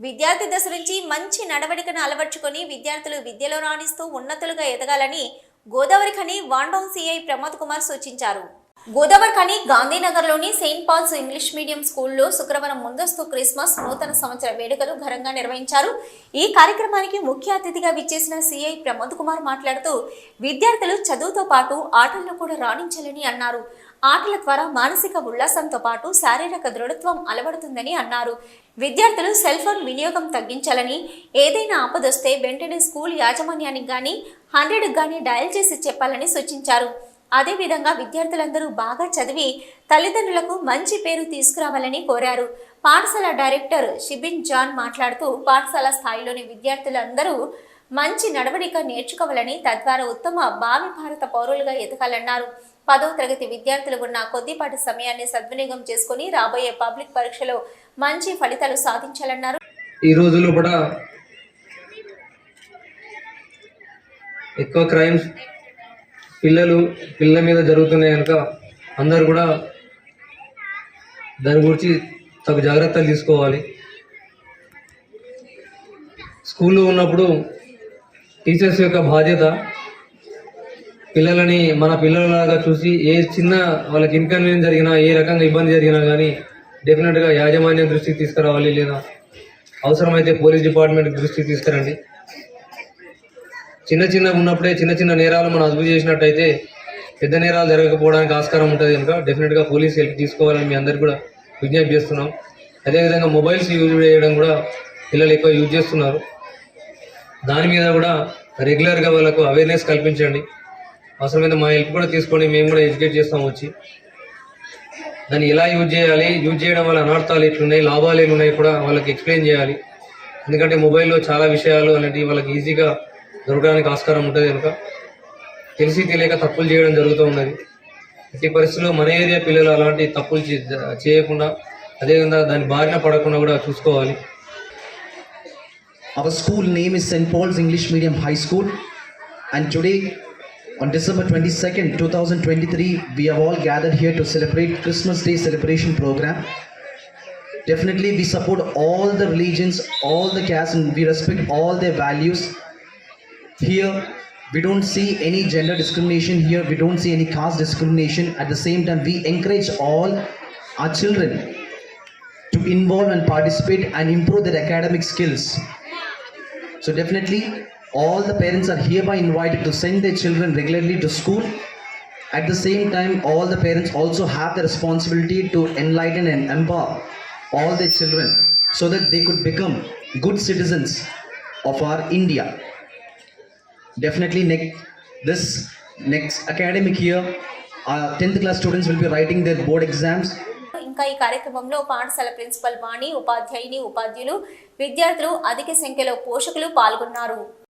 విద్యార్థి దశ నుంచి మంచి నడవడికను అలవర్చుకొని విద్యార్థులు విద్యలో రాణిస్తూ ఉన్నతులుగా ఎదగాలని Godavari Khani one town CI Pramod Kumar సూచించారు. గోదావరి ఖని గాంధీనగర్లోని సెయింట్ పాల్స్ ఇంగ్లీష్ మీడియం స్కూల్లో శుక్రవారం ముందస్తు క్రిస్మస్ నూతన సంవత్సర వేడుకలు ఘనంగా నిర్వహించారు. ఈ కార్యక్రమానికి ముఖ్య అతిథిగా విచ్చేసిన సిఐ ప్రమోద్ కుమార్ మాట్లాడుతూ విద్యార్థులు చదువుతో పాటు ఆటల్లో కూడా రాణించాలని అన్నారు. ఆటల ద్వారా మానసిక ఉల్లాసంతో పాటు శారీరక దృఢత్వం అలవడుతుందని అన్నారు. విద్యార్థులు సెల్ ఫోన్ వినియోగం తగ్గించాలని ఏదైనా ఆపదొస్తే వెంటనే స్కూల్ యాజమాన్యానికి కానీ హండ్రెడ్కి కానీ డయల్ చేసి చెప్పాలని సూచించారు. అదేవిధంగా విద్యార్థులందరూ బాగా చదివి తల్లిదండ్రులకు మంచి పేరు తీసుకురావాలని కోరారు. పాఠశాల డైరెక్టర్ షిబిన్ జాన్ మాట్లాడుతూ పాఠశాల స్థాయిలోని విద్యార్థులందరూ మంచి నడవడిక నేర్చుకోవాలని తద్వారా ఉత్తమ భావి భారత పౌరులుగా ఎదగాలన్నారు. పదవ తరగతి విద్యార్థులు ఉన్న కొద్దిపాటి సమయాన్ని సద్వినియోగం చేసుకుని రాబోయే పబ్లిక్ పరీక్షలో మంచి ఫలితాలు సాధించాలన్నారు. ఈ రోజుల్లో కూడా ఎక్కువ క్రైమ్స్ పిల్లలు పిల్లల మీద జరుగుతున్నాయి కనుక అందరు కూడా దాని గురించి తగు జాగ్రత్తలు తీసుకోవాలి. స్కూల్లో ఉన్నప్పుడు టీచర్స్ యొక్క బాధ్యత పిల్లలని మన పిల్లలలాగా చూసి ఏ చిన్న వాళ్ళకి ఇన్కన్వీనియన్స్ జరిగినా ఏ రకంగా ఇబ్బంది జరిగినా కానీ డెఫినెట్గా యాజమాన్యం దృష్టికి తీసుకురావాలి లేదా అవసరమైతే పోలీస్ డిపార్ట్మెంట్ దృష్టికి తీసుకురండి. చిన్న చిన్న ఉన్నప్పుడే చిన్న చిన్న నేరాలు మనం అదుపు చేసినట్టయితే పెద్ద నేరాలు జరగకపోవడానికి ఆస్కారం ఉంటుంది కనుక డెఫినెట్గా పోలీస్ హెల్ప్ తీసుకోవాలని మీ అందరికీ కూడా విజ్ఞప్తి చేస్తున్నాం. అదేవిధంగా మొబైల్స్ యూజ్ చేయడం కూడా పిల్లలు ఎక్కువ యూజ్ చేస్తున్నారు. దాని మీద కూడా రెగ్యులర్గా వాళ్ళకు అవేర్నెస్ కల్పించండి. అవసరమైతే మా హెల్ప్ కూడా తీసుకోండి మేము కూడా ఎడ్యుకేట్ చేస్తాం వచ్చి. దాన్ని ఎలా యూజ్ చేయాలి? యూజ్ చేయడం వల్ల అనర్థాలు ఎట్లున్నాయి? లాభాలు ఏమున్నాయి కూడా వాళ్ళకి ఎక్స్ప్లెయిన్ చేయాలి. ఎందుకంటే మొబైల్లో చాలా విషయాలు అనేటివి వాళ్ళకి ఈజీగా దొరకడానికి ఆస్కారం ఉంటుంది కనుక తెలిసి తెలియక తప్పులు చేయడం జరుగుతూ ఉన్నది. ఎట్టి పరిస్థితుల్లో మన ఏరియా పిల్లలు అలాంటి తప్పులు చే- చేయకుండా అదేవిధంగా దాని బారిన పడకుండా కూడా చూసుకోవాలి. Our school name is St. Paul's English Medium High School, and today, on December 22nd, 2023, we have all gathered here to celebrate Christmas Day celebration program. Definitely, we support all the religions, all the castes, and we respect all their values. Here, we don't see any gender discrimination here, we don't see any caste discrimination. At the same time, we encourage all our children to involve and participate and improve their academic skills. So definitely, all the parents are hereby invited to send their children regularly to school. At the same time, all the parents also have the responsibility to enlighten and empower all their children so that they could become good citizens of our India. Definitely, next this next academic year, our 10th class students will be writing their board exams ఇంకా ఈ కార్యక్రమంలో పాఠశాల principal వాణి ఉపాధ్యాయుని ఉపాధ్యులు విద్యార్థులు అధిక సంఖ్యలో పోషకులు పాల్గొన్నారు.